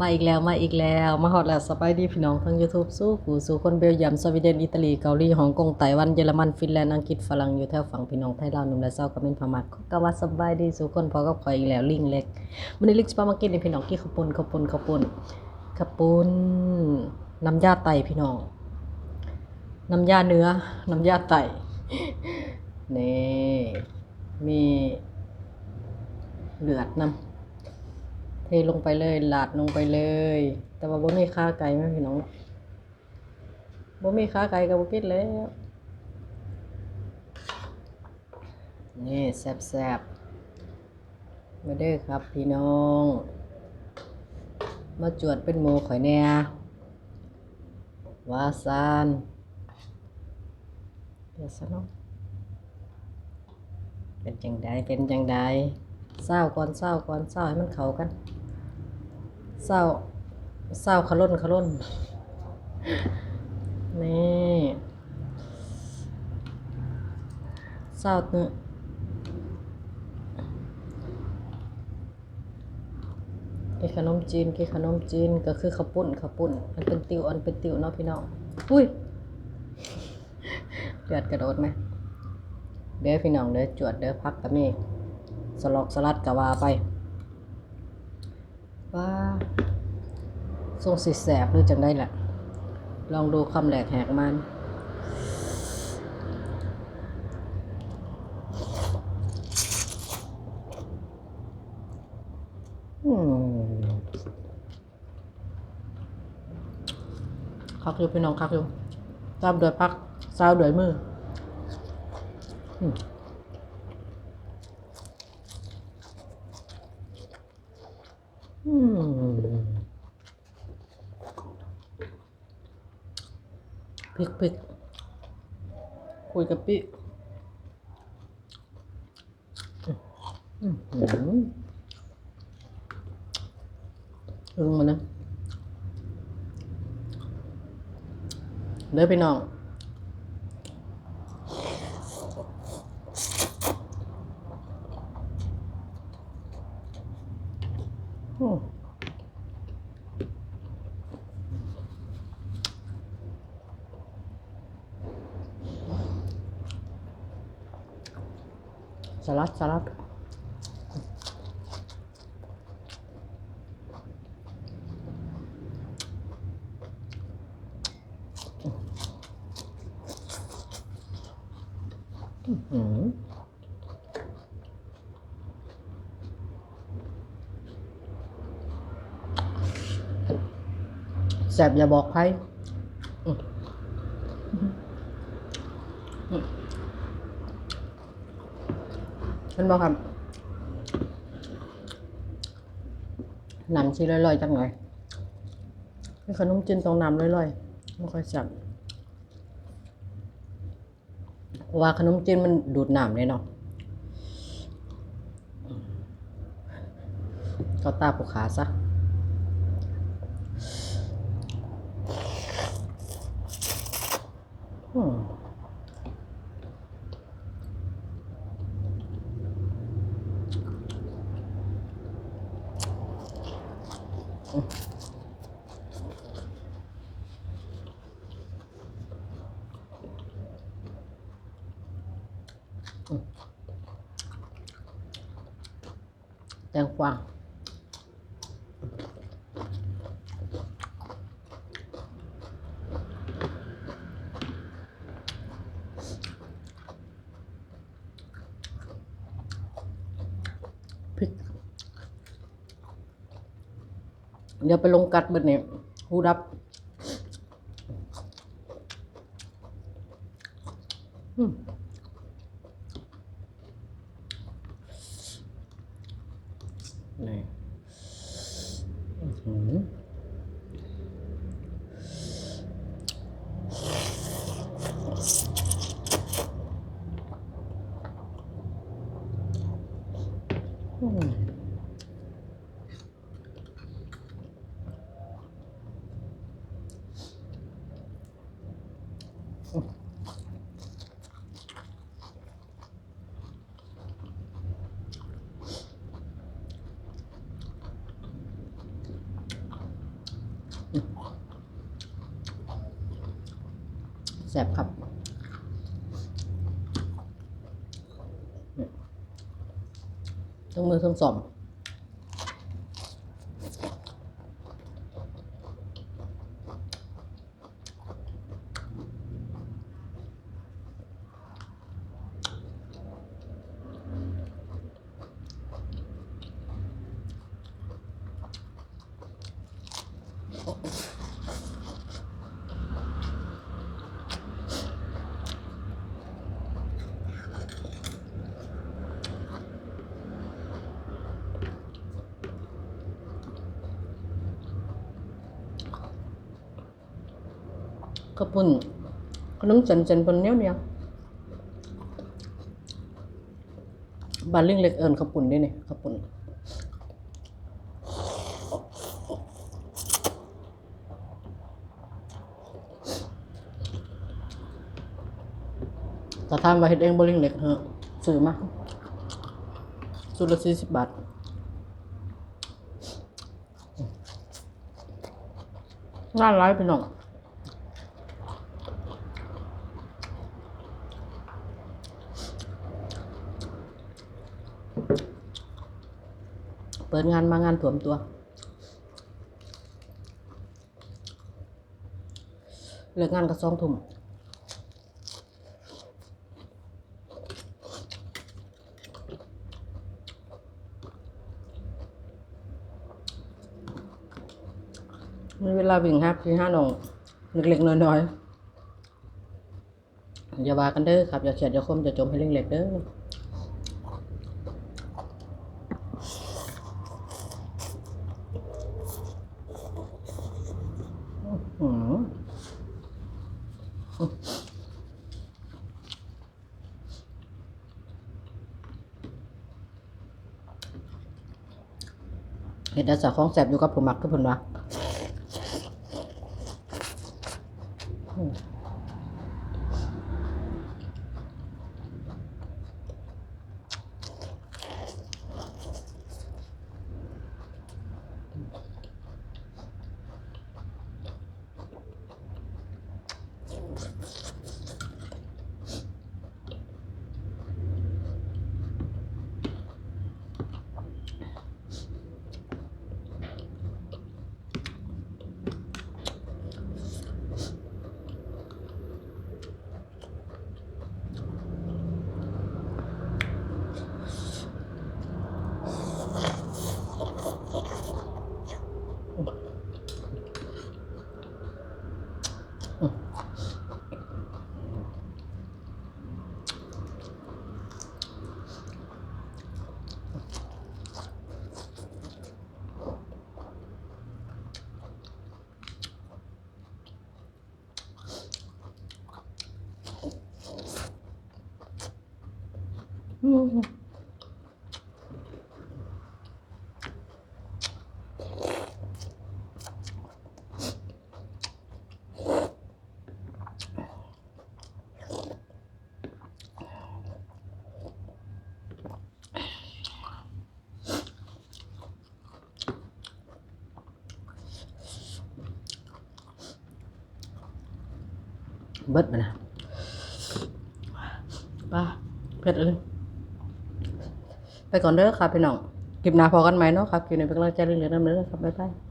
มาอีกแล้วมาอีกแล้ว มาฮอดแล้วสบายดีพี่น้องทั้ง YouTube สู้ผู้สู่คนเบลเยียมสวีเดนอิตาลีเกาหลีฮ่องกงไต้หวันเยอรมันฟินแลนด์อังกฤษฝรั่งอยู่แถวฝั่งพี่น้องไทยลาวหนุ่มและสาวก็เป็นพม่าก็ว่าสบายดีสู่คนพอกับข่อยอีกแล้วลิงเล็กมื้อนี้ลิกสิพามากินให้พี่น้องกินข้าวปุ้นข้าวปุ้นข้าวปุ้นข้าวปุ้นน้ำยาไตพี่น้องน้ำยาเนื้อน้ำยาไตนี่มีเลือดน้ำ เทลงไปเลยลาดลงไปเลย แต่ว่าบ่มีขาไก่แม่พี่น้องบ่มีขาไก่ก็บ่กินแล้วนี่แซ่บๆมาเด้อครับพี่น้อง มาจวดเป็นหมูข่อยแหน่วาซานเดี๋ยวซะเนาะเป็นจังใดเป็นจังใดเศร้าก่อนเศร้าก่อนเศร้าให้มันเข้ากัน เศร้าเศร้าขลุ่นขลุ่นนี่เศร้าเนื้อกินขนมจีนกินขนมจีนก็คือข้าวปุ้นข้าวปุ้นอันเป็นติวอันเป็นติวเนาะพี่น้องอุ้ยเดือดกระโดดไหมเด้อพี่น้องเด้อจวดเด้อพักกับมีสลอกสลัดกะวาไป ว่าทรงสิแสบหรือจังได้แหละ ลองดูคำแหลกแหกมันอืมคักอยู่พี่น้องคักอยู่ตามด้วยพักซาวด้วยมือ อืมอืม พริกพริกคุยกับพี่อืมอืมอึ้งมานะเด้อพี่น้อง สลัดสลัดอื้อหือแสบอย่าบอกใครอื้ออื้อ มันบอกครับหนำชีลอยๆจังหน่อยมีขนมจีนตรงน้ำลอยๆไม่ค่อยแซ่บว่าขนมจีนมันดูดน้ำเลยเนาะก็ตาผูกขาซะอืม แตงกวาพริก เดี๋ยวไปลงกัดเบิดเนี่ยหูดับ อืม แสบครับต้องมือทั้งสอง กระปุ่นขนมจันจันปนเนี้ยวเนี้ยบานเรื่องเล็กเอิญขปุ่นด้วยเนี่ยขปุ่นแต่ทานมาเฮ็ดเองบรื่งเล็กเหอะซื้อมาสุดละสี่สิบบาทงาร้ายไปหน่องเปิดงานมางานถ่วมตัว เลิกงานก็สองทุ่มมีเวลาวิ่งห้าพี่ห้าหน่องเล็กๆน้อยๆอย่าว่ากันเด้อครับ อย่าเขียดอย่าคมอย่าจมให้เล็กๆเด้อม เห็ดอาสาของแสบอยู่กับผมมักทุกคนวะ อืมเบิดมานะป้าเผ็ดเลย ไปก่อนเด้อครับพี่น้องคลิปหน้าพอกันไหมเนาะครับคลิปนี้เป็นกำลังใจเรื่อยๆน้ำเด้อครับบ๊ายบาย